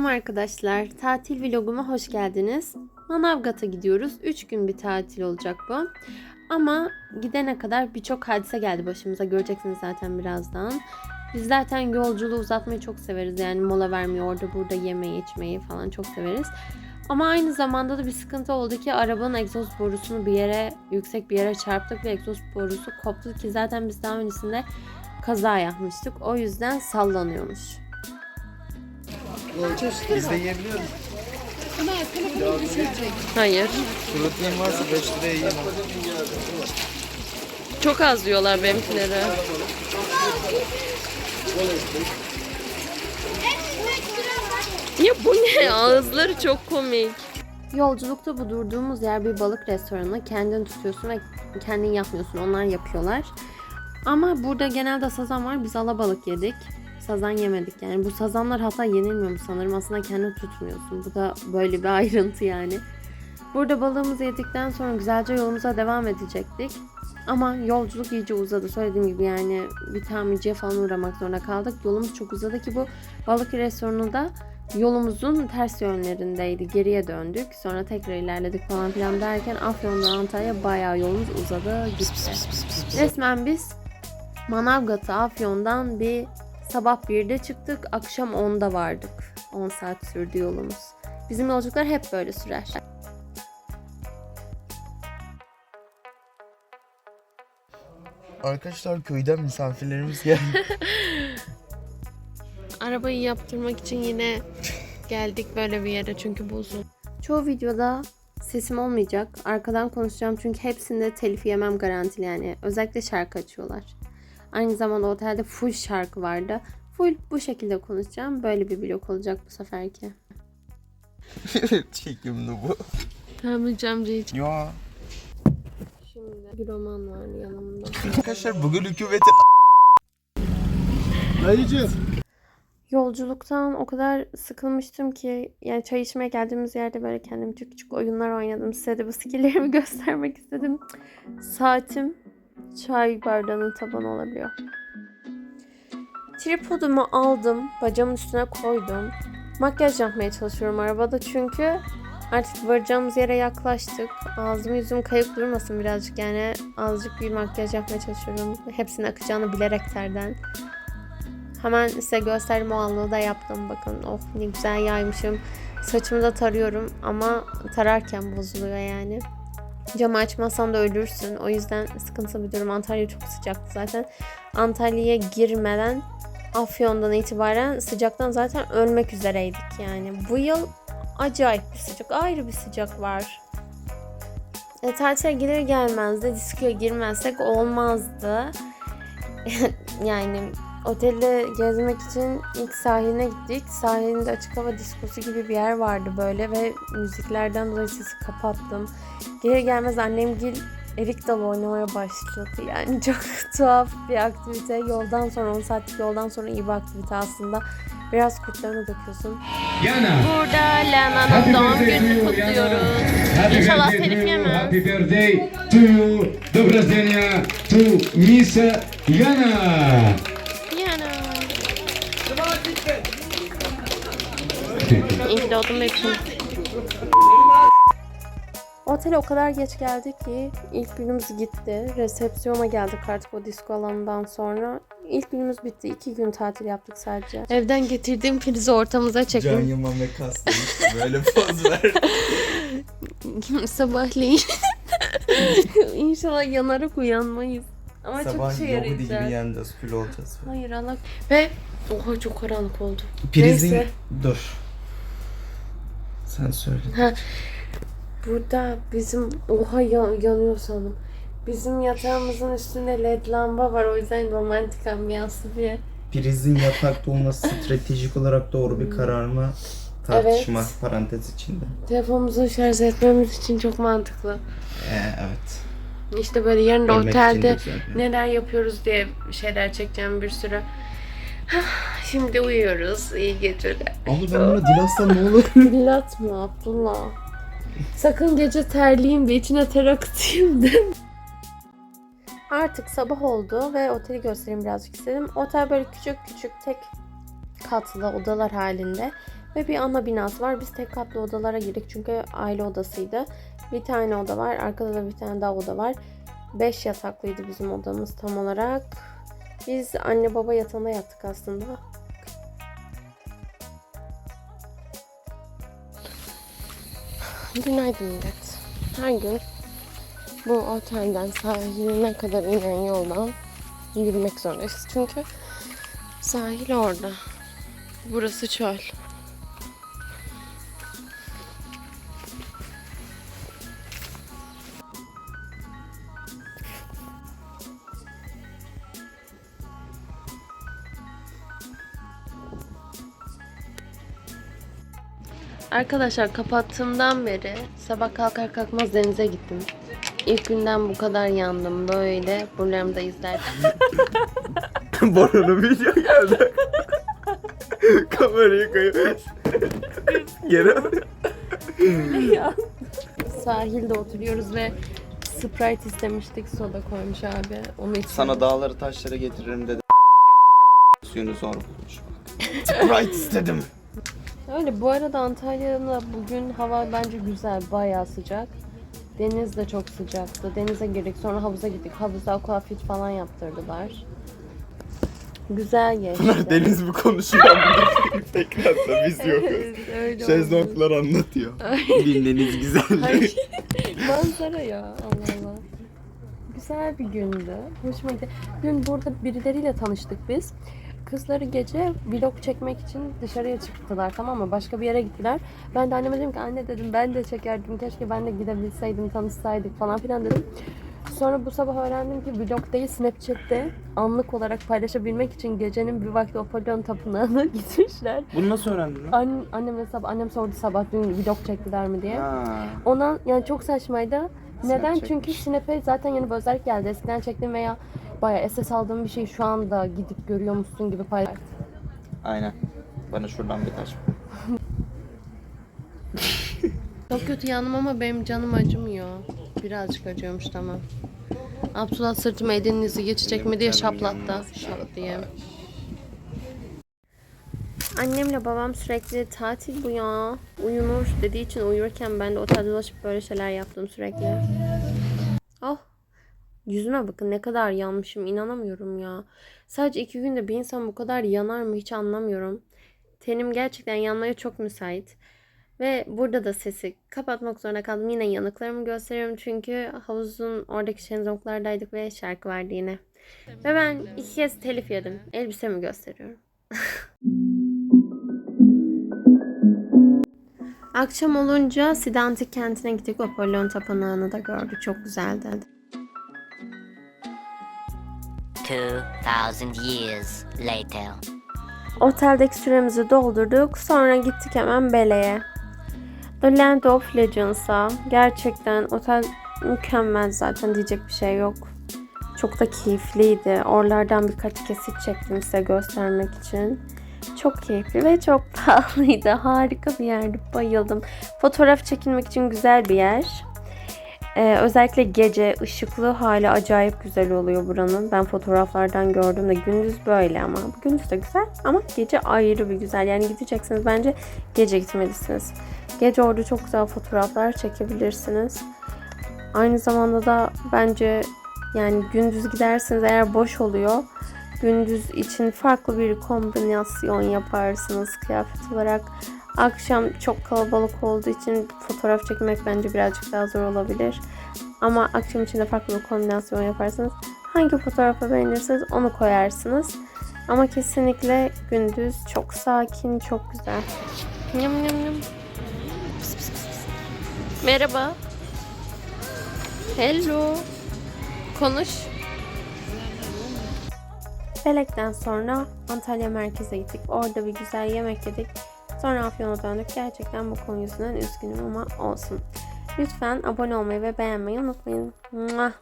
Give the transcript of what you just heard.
Selam arkadaşlar. Tatil vloguma hoş geldiniz. Manavgat'a gidiyoruz. 3 gün bir tatil olacak bu. Ama gidene kadar birçok hadise geldi başımıza. Göreceksiniz zaten birazdan. Biz zaten yolculuğu uzatmayı çok severiz. Yani mola vermeyi, orada burada yemeği, içmeyi falan çok severiz. Ama aynı zamanda da bir sıkıntı oldu ki arabanın egzoz borusunu bir yere, yüksek bir yere çarptık ve egzoz borusu koptu ki zaten biz daha öncesinde kaza yapmıştık. O yüzden sallanıyormuş. Biz de yiyebiliyoruz. Hayır. Protein varsa 5 liraya yiyin. Çok az diyorlar benimkileri. Ya bu ne? Ağızları çok komik. Yolculukta bu durduğumuz yer bir balık restoranı. Kendin tutuyorsun ve kendin yapmıyorsun. Onlar yapıyorlar. Ama burada genelde sazan var. Biz alabalık yedik. Sazan yemedik yani. Bu sazanlar hatta yenilmiyormuş sanırım. Aslında kendin tutmuyorsun. Bu da böyle bir ayrıntı yani. Burada balığımızı yedikten sonra güzelce yolumuza devam edecektik. Ama yolculuk iyice uzadı. Söylediğim gibi yani bir tamirciye falan uğramak zorunda kaldık. Yolumuz çok uzadı ki bu balık restoranı da yolumuzun ters yönlerindeydi. Geriye döndük. Sonra tekrar ilerledik falan filan derken Afyon'dan Antalya bayağı yolumuz uzadı gitti. Resmen biz Manavgat'a Afyon'dan bir sabah 1'de çıktık. Akşam 10'da vardık. 10 saat sürdü yolumuz. Bizim yolculuklar hep böyle sürer. Arkadaşlar köyden misafirlerimiz geldi. Arabayı yaptırmak için yine geldik böyle bir yere çünkü bu uzun. Çoğu videoda sesim olmayacak. Arkadan konuşacağım çünkü hepsinde telif yemem garantili yani. Özellikle şarkı açıyorlar. Aynı zamanda otelde full şarkı vardı. Full bu şekilde konuşacağım. Böyle bir vlog olacak bu seferki. Çekimli bu. Tamam amca hiç. Ya. Şimdi bir roman var yanımda. Arkadaşlar bugün hükümetin Dayıcığım. Yolculuktan o kadar sıkılmıştım ki yani çay içmeye geldiğimiz yerde böyle kendim küçük küçük oyunlar oynadım. Size de bu skilllerimi göstermek istedim. Saatim çay bardağının tabanı olabiliyor. Tripodumu aldım. Bacamın üstüne koydum. Makyaj yapmaya çalışıyorum arabada çünkü artık varacağımız yere yaklaştık. Ağzım yüzüm kayıp durmasın birazcık yani azıcık bir makyaj yapmaya çalışıyorum. Hepsinin akacağını bilerek terden. Hemen size gösterdim o anlığı da yaptım. Bakın oh ne güzel yaymışım. Saçımı da tarıyorum ama tararken bozuluyor yani. Camı açmazsan da ölürsün. O yüzden sıkıntılı bir durum. Antalya çok sıcaktı zaten. Antalya'ya girmeden Afyon'dan itibaren sıcaktan zaten ölmek üzereydik yani. Bu yıl acayip bir sıcak. Ayrı bir sıcak var. E, tatile gelir gelmez de diskoya girmezsek olmazdı. yani Otelde gezmek için ilk sahiline gittik. Sahilinde açık hava diskosu gibi bir yer vardı böyle ve müziklerden dolayı sesi kapattım. Gelir gelmez annem gil erik dalı oynamaya başladı. Yani çok tuhaf bir aktivite. Yoldan sonra 10 saatlik yoldan sonra iyi bir aktivite aslında. Biraz kurtlarını döküyorsun. Yana. Burada Lena'nın Happy doğum birthday to gününü you, kutluyoruz. Yana. Happy İnşallah birthday to telif you, yemez. Happy birthday to you. Доброго рождения to Miss Yana. Yana. İyi ki doğdun bebeğim. Otele o kadar geç geldik ki ilk günümüz gitti. Resepsiyona geldik artık o disco alanından sonra. İlk günümüz bitti. İki gün tatil yaptık sadece. Evden getirdiğim prizi ortamıza Can çektim. Yılmaz ve kastlamış. Böyle poz ver. Sabahleyin. İnşallah yanarak uyanmayız. Ama çok Sabah yogudi gibi yarayacak. yeneceğiz. Kül olacağız. Hayır Allah. Ve oha çok karanlık oldu. Prizin... Neyse. Dur. Sen söyle. Burada bizim oha ya- yanıyor sanırım. Bizim yatağımızın üstünde led lamba var o yüzden romantik ambiyanslı bir yer. Prizin yatakta olması stratejik olarak doğru bir karar mı? Tartışma parantez içinde. Telefonumuzu şarj etmemiz için çok mantıklı. Ee, evet. İşte böyle yarın da otelde neler yapıyoruz diye şeyler çekeceğim bir sürü. Şimdi uyuyoruz. İyi geceler. Abla ben buna dil atsam ne olur? Millat mı Abdullah? Sakın gece terleyeyim de içine ter akıtayım de. Artık sabah oldu ve oteli göstereyim birazcık istedim. Otel böyle küçük küçük tek katlı odalar halinde. Ve bir ana binası var. Biz tek katlı odalara girdik çünkü aile odasıydı. Bir tane oda var. Arkada da bir tane daha oda var. 5 yataklıydı bizim odamız tam olarak. Biz anne baba yatağında yattık aslında. Günaydın millet. Her gün bu otelden sahiline kadar inen yoldan yürümek zorundayız. Çünkü sahil orada. Burası çöl. Arkadaşlar kapattığımdan beri sabah kalkar kalkmaz denize gittim. İlk günden bu kadar yandım böyle. Buralarımı da izlerdim. Boran'ın video geldi. Kamerayı koyup Geri Sahilde oturuyoruz ve Sprite istemiştik. Soda koymuş abi. Onu içiyoruz. Sana dağları taşları getiririm dedi. Suyunu zor bulmuş. Sprite istedim. Öyle bu arada Antalya'da bugün hava bence güzel. Bayağı sıcak. Deniz de çok sıcaktı. Denize girdik. Sonra havuza gittik. Havuzda aquafit falan yaptırdılar. Güzel geçti. Deniz mi konuşuyor? Tekrarda biz yokuz. Evet, öyle oldu. Şezlonglar anlatıyor. Deniz güzel. Manzara ya Allah Allah. Güzel bir gündü. Hoşuma gitti. Dün burada birileriyle tanıştık biz. Kızları gece vlog çekmek için dışarıya çıktılar tamam mı? Başka bir yere gittiler. Ben de anneme dedim ki anne dedim ben de çekerdim. Keşke ben de gidebilseydim tanışsaydık falan filan dedim. Sonra bu sabah öğrendim ki vlog değil Snapchat'te anlık olarak paylaşabilmek için gecenin bir vakti Apollon Tapınağı'na gitmişler. Bunu nasıl öğrendin lan? An, annemle sabah, annem sordu sabah dün vlog çektiler mi diye. Ha. Ondan yani çok saçmaydı. Neden? çekmiş. Çünkü Snap'e zaten yeni bir özellik geldi. Eskiden çektiğim veya bayağı SS aldığım bir şey şu anda gidip görüyormuşsun gibi paylaş. Aynen. Bana şuradan bir taş. Çok kötü yandım ama benim canım acımıyor. Birazcık acıyormuş tamam. Abdullah sırtıma elinizi geçecek mi diye şaplattı. Şap diye. Annemle babam sürekli tatil bu ya. Uyunur dediği için uyurken ben de otelde dolaşıp böyle şeyler yaptım sürekli. Oh. Yüzüme bakın ne kadar yanmışım inanamıyorum ya. Sadece iki günde bir insan bu kadar yanar mı hiç anlamıyorum. Tenim gerçekten yanmaya çok müsait. Ve burada da sesi kapatmak zorunda kaldım. Yine yanıklarımı gösteriyorum çünkü havuzun oradaki şezlonglardaydık ve şarkı vardı yine. Ve ben iki kez telif yedim. Elbisemi gösteriyorum. Akşam olunca Sidantik kentine gittik. Apollon Tapınağı'nı da gördük. Çok güzeldi. 2,000 years later. Oteldeki süremizi doldurduk. Sonra gittik hemen Bele'ye. The Land of Legends'a. Gerçekten otel mükemmel zaten diyecek bir şey yok. Çok da keyifliydi. Oralardan birkaç kesit çektim size göstermek için. Çok keyifli ve çok pahalıydı. Harika bir yerdi. Bayıldım. Fotoğraf çekilmek için güzel bir yer. Ee, özellikle gece ışıklı hali acayip güzel oluyor buranın. Ben fotoğraflardan gördüm de gündüz böyle ama. Gündüz de güzel ama gece ayrı bir güzel. Yani gideceksiniz bence gece gitmelisiniz. Gece orada çok güzel fotoğraflar çekebilirsiniz. Aynı zamanda da bence yani gündüz gidersiniz eğer boş oluyor. Gündüz için farklı bir kombinasyon yaparsınız kıyafet olarak. Akşam çok kalabalık olduğu için fotoğraf çekmek bence birazcık daha zor olabilir. Ama akşam için de farklı bir kombinasyon yaparsınız. Hangi fotoğrafı beğenirseniz onu koyarsınız. Ama kesinlikle gündüz çok sakin, çok güzel. Yum yum yum. Merhaba. Hello. Konuş. Belek'ten sonra Antalya merkeze gittik. Orada bir güzel yemek yedik. Sonra Afyon'a döndük. Gerçekten bu konu yüzünden üzgünüm ama olsun. Lütfen abone olmayı ve beğenmeyi unutmayın. Muah.